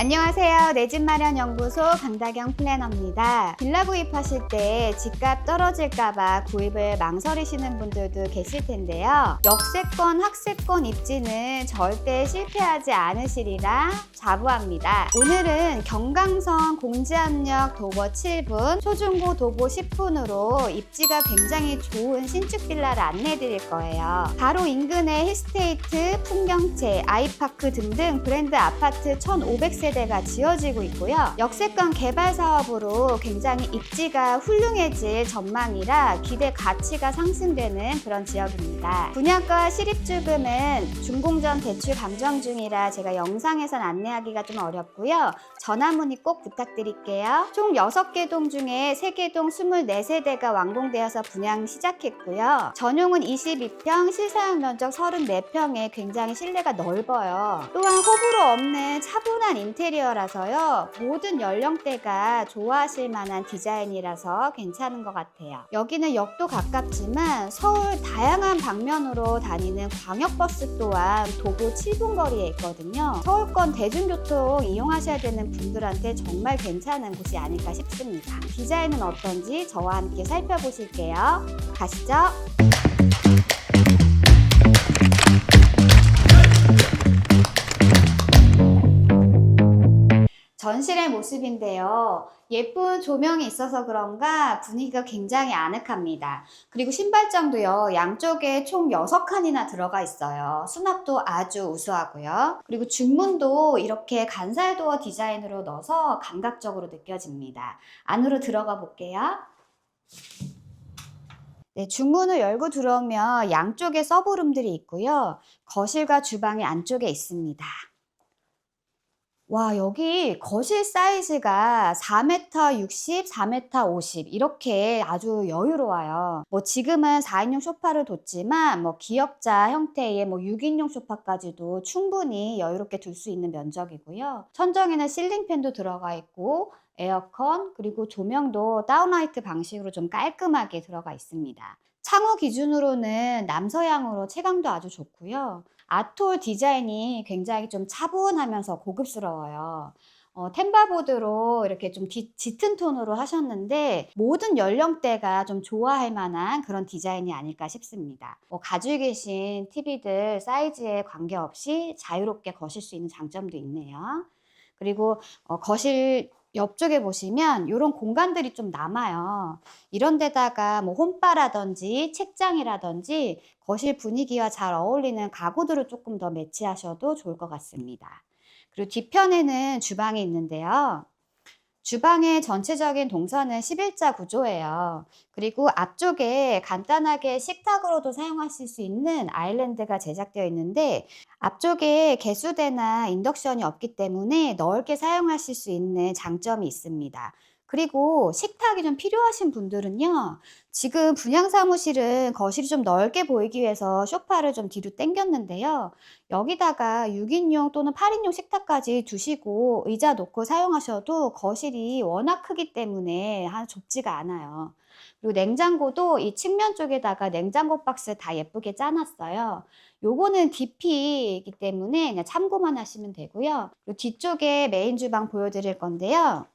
안녕하세요. 내 집 마련 연구소 강다경 플래너입니다. 빌라 구입하실 때 집값 떨어질까봐 구입을 망설이시는 분들도 계실 텐데요. 역세권, 학세권 입지는 절대 실패하지 않으시리라 자부합니다. 오늘은 경강선 공지압력 도보 7분, 초중고 도보 10분으로 입지가 굉장히 좋은 신축 빌라를 안내해 드릴 거예요. 바로 인근에 힐스테이트, 풍경채, 아이파크 등등 브랜드 아파트 1,500세 대가 지어지고 있고요. 역세권 개발 사업으로 굉장히 입지가 훌륭해질 전망이라 기대 가치가 상승되는 그런 지역입니다. 분양가 실입주금은 준공전 대출 감정 중이라 제가 영상에선 안내하기가 좀 어렵고요. 전화 문의 꼭 부탁드릴게요. 총 6개 동 중에 3개 동 24세대가 완공되어서 분양 시작했고요. 전용은 22평, 실사용 면적 34평에 굉장히 실내가 넓어요. 또한 호불호 없는 차분한 인테리어라서요. 모든 연령대가 좋아하실 만한 디자인이라서 괜찮은 것 같아요. 여기는 역도 가깝지만 서울 다양한 방면으로 다니는 광역버스 또한 도보 7분 거리에 있거든요. 서울권 대중교통 이용하셔야 되는 분들한테 정말 괜찮은 곳이 아닐까 싶습니다. 디자인은 어떤지 저와 함께 살펴보실게요. 가시죠. 전실의 모습인데요. 예쁜 조명이 있어서 그런가 분위기가 굉장히 아늑합니다. 그리고 신발장도요, 양쪽에 총 6칸이나 들어가 있어요. 수납도 아주 우수하고요. 그리고 중문도 이렇게 간살도어 디자인으로 넣어서 감각적으로 느껴집니다. 안으로 들어가 볼게요. 네, 중문을 열고 들어오면 양쪽에 서브룸들이 있고요. 거실과 주방이 안쪽에 있습니다. 와, 여기 거실 사이즈가 4m 60, 4m 50 이렇게 아주 여유로워요. 뭐 지금은 4인용 소파를 뒀지만 뭐 기역자 형태의 뭐 6인용 소파까지도 충분히 여유롭게 둘 수 있는 면적이고요. 천정에는 실링팬도 들어가 있고 에어컨 그리고 조명도 다운라이트 방식으로 좀 깔끔하게 들어가 있습니다. 창호 기준으로는 남서향으로 채광도 아주 좋고요. 아톨 디자인이 굉장히 좀 차분하면서 고급스러워요. 어, 템바보드로 이렇게 좀 디, 짙은 톤으로 하셨는데 모든 연령대가 좀 좋아할 만한 그런 디자인이 아닐까 싶습니다. 뭐 가지고 계신 TV들 사이즈에 관계없이 자유롭게 거실 수 있는 장점도 있네요. 그리고 어, 거실 옆쪽에 보시면 이런 공간들이 좀 남아요. 이런 데다가 뭐 홈바라든지 책장이라든지 거실 분위기와 잘 어울리는 가구들을 조금 더 매치하셔도 좋을 것 같습니다. 그리고 뒤편에는 주방이 있는데요. 주방의 전체적인 동선은 11자 구조예요. 그리고 앞쪽에 간단하게 식탁으로도 사용하실 수 있는 아일랜드가 제작되어 있는데 앞쪽에 개수대나 인덕션이 없기 때문에 넓게 사용하실 수 있는 장점이 있습니다. 그리고 식탁이 좀 필요하신 분들은요. 지금 분양 사무실은 거실이 좀 넓게 보이기 위해서 소파를 좀 뒤로 당겼는데요. 여기다가 6인용 또는 8인용 식탁까지 두시고 의자 놓고 사용하셔도 거실이 워낙 크기 때문에 한 좁지가 않아요. 그리고 냉장고도 이 측면 쪽에다가 냉장고 박스 다 예쁘게 짜놨어요. 요거는 DP이기 때문에 그냥 참고만 하시면 되고요. 그리고 뒤쪽에 메인 주방 보여드릴 건데요.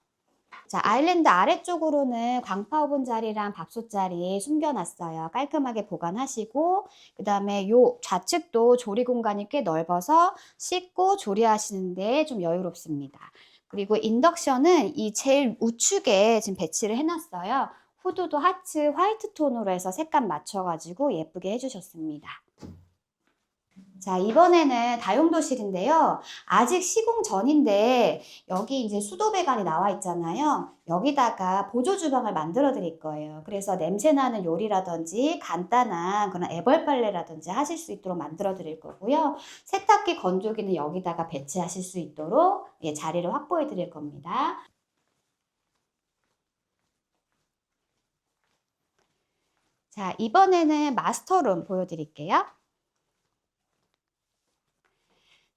자, 아일랜드 아래쪽으로는 광파 오븐 자리랑 밥솥 자리 숨겨놨어요. 깔끔하게 보관하시고, 그 다음에 요 좌측도 조리 공간이 꽤 넓어서 씻고 조리하시는데 좀 여유롭습니다. 그리고 인덕션은 이 제일 우측에 지금 배치를 해놨어요. 후드도 하츠 화이트 톤으로 해서 색감 맞춰가지고 예쁘게 해주셨습니다. 자, 이번에는 다용도실인데요. 아직 시공 전인데 여기 이제 수도 배관이 나와 있잖아요. 여기다가 보조 주방을 만들어 드릴 거예요. 그래서 냄새 나는 요리라든지 간단한 그런 애벌 빨래라든지 하실 수 있도록 만들어 드릴 거고요. 세탁기 건조기는 여기다가 배치하실 수 있도록 예, 자리를 확보해 드릴 겁니다. 자, 이번에는 마스터룸 보여드릴게요.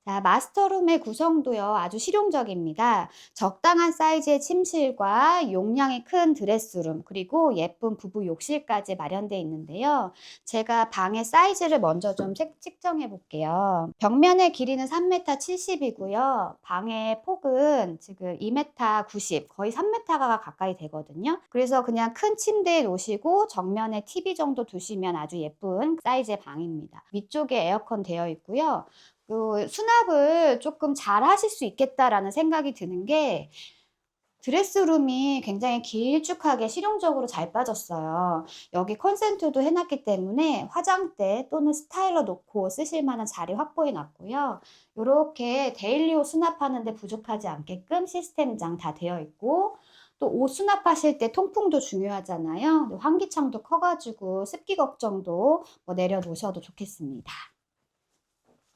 자, 마스터룸의 구성도요, 아주 실용적입니다. 적당한 사이즈의 침실과 용량이 큰 드레스룸, 그리고 예쁜 부부 욕실까지 마련되어 있는데요. 제가 방의 사이즈를 먼저 좀 책- 측정해 볼게요. 벽면의 길이는 3m 70이고요. 방의 폭은 지금 2m 90, 거의 3m가 가까이 되거든요. 그래서 그냥 큰 침대에 놓으시고 정면에 TV 정도 두시면 아주 예쁜 사이즈의 방입니다. 위쪽에 에어컨 되어 있고요. 그 수납을 조금 잘 하실 수 있겠다라는 생각이 드는 게 드레스룸이 굉장히 길쭉하게 실용적으로 잘 빠졌어요. 여기 컨센트도 해놨기 때문에 화장대 또는 스타일러 놓고 쓰실 만한 자리 확보해 놨고요. 이렇게 데일리 옷 수납하는데 부족하지 않게끔 시스템장 다 되어 있고 또 옷 수납하실 때 통풍도 중요하잖아요. 환기창도 커가지고 습기 걱정도 뭐 내려놓으셔도 좋겠습니다.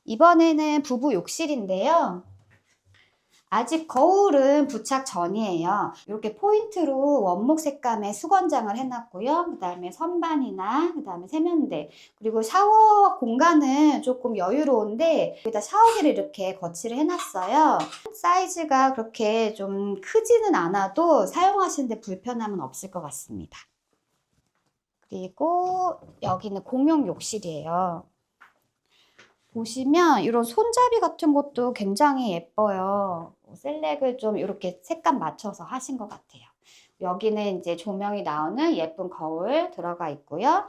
이번에는 부부 욕실인데요. 아직 거울은 부착 전이에요. 이렇게 포인트로 원목 색감의 수건장을 해놨고요. 그 다음에 선반이나 그 다음에 세면대 그리고 샤워 공간은 조금 여유로운데 여기다 샤워기를 이렇게 거치를 해놨어요. 사이즈가 그렇게 좀 크지는 않아도 사용하시는데 불편함은 없을 것 같습니다. 그리고 여기는 공용 욕실이에요. 보시면 이런 손잡이 같은 것도 굉장히 예뻐요. 셀렉을 좀 이렇게 색감 맞춰서 하신 것 같아요. 여기는 이제 조명이 나오는 예쁜 거울 들어가 있고요.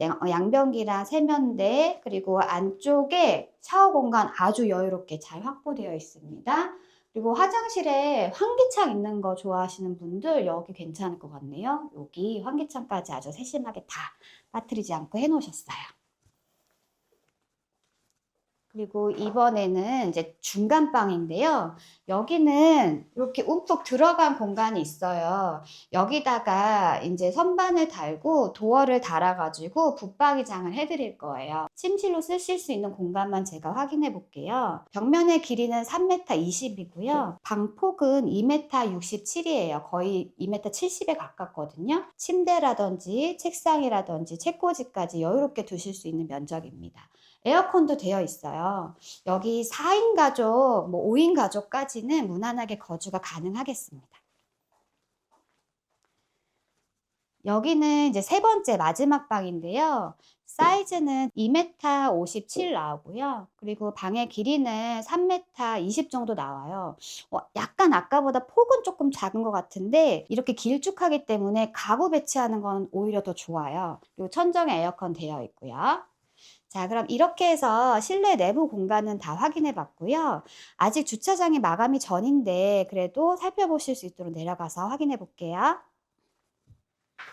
양- 양변기랑 세면대 그리고 안쪽에 샤워 공간 아주 여유롭게 잘 확보되어 있습니다. 그리고 화장실에 환기창 있는 거 좋아하시는 분들 여기 괜찮을 것 같네요. 여기 환기창까지 아주 세심하게 다 빠뜨리지 않고 해놓으셨어요. 그리고 이번에는 이제 중간 방인데요. 여기는 이렇게 움푹 들어간 공간이 있어요. 여기다가 이제 선반을 달고 도어를 달아가지고 붙박이장을 해드릴 거예요. 침실로 쓰실 수 있는 공간만 제가 확인해 볼게요. 벽면의 길이는 3m 20이고요. 방폭은 2m 67이에요. 거의 2m 70에 가깝거든요. 침대라든지 책상이라든지 책꽂이까지 여유롭게 두실 수 있는 면적입니다. 에어컨도 되어 있어요. 여기 4인 가족, 뭐 5인 가족까지는 무난하게 거주가 가능하겠습니다. 여기는 이제 세 번째 마지막 방인데요. 사이즈는 2m 57 나오고요. 그리고 방의 길이는 3m 20 정도 나와요. 어, 약간 아까보다 폭은 조금 작은 것 같은데 이렇게 길쭉하기 때문에 가구 배치하는 건 오히려 더 좋아요. 그리고 천정에 에어컨 되어 있고요. 자, 그럼 이렇게 해서 실내 내부 공간은 다 확인해 봤고요. 아직 주차장이 마감이 전인데 그래도 살펴보실 수 있도록 내려가서 확인해 볼게요.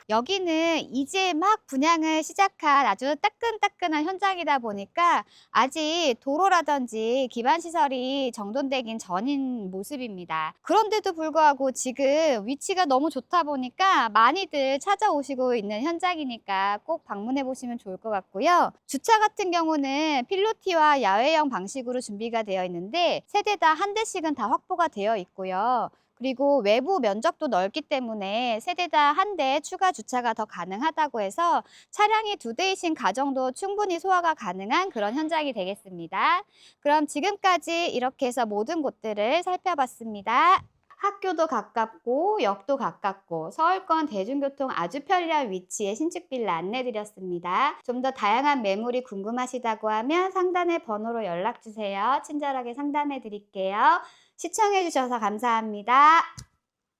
여기는 이제 막 분양을 시작한 아주 따끈따끈한 현장이다 보니까 아직 도로라든지 기반 시설이 정돈되긴 전인 모습입니다. 그런데도 불구하고 지금 위치가 너무 좋다 보니까 많이들 찾아오시고 있는 현장이니까 꼭 방문해 보시면 좋을 것 같고요. 주차 같은 경우는 필로티와 야외형 방식으로 준비가 되어 있는데 세대당 한 대씩은 다 확보가 되어 있고요. 그리고 외부 면적도 넓기 때문에 세대당 한 대 추가 주차가 더 가능하다고 해서 차량이 두 대이신 가정도 충분히 소화가 가능한 그런 현장이 되겠습니다. 그럼 지금까지 이렇게 해서 모든 곳들을 살펴봤습니다. 학교도 가깝고 역도 가깝고 서울권 대중교통 아주 편리한 위치의 신축 빌라 안내드렸습니다. 좀 더 다양한 매물이 궁금하시다고 하면 상단의 번호로 연락주세요. 친절하게 상담해 드릴게요. 시청해 주셔서 감사합니다.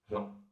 형.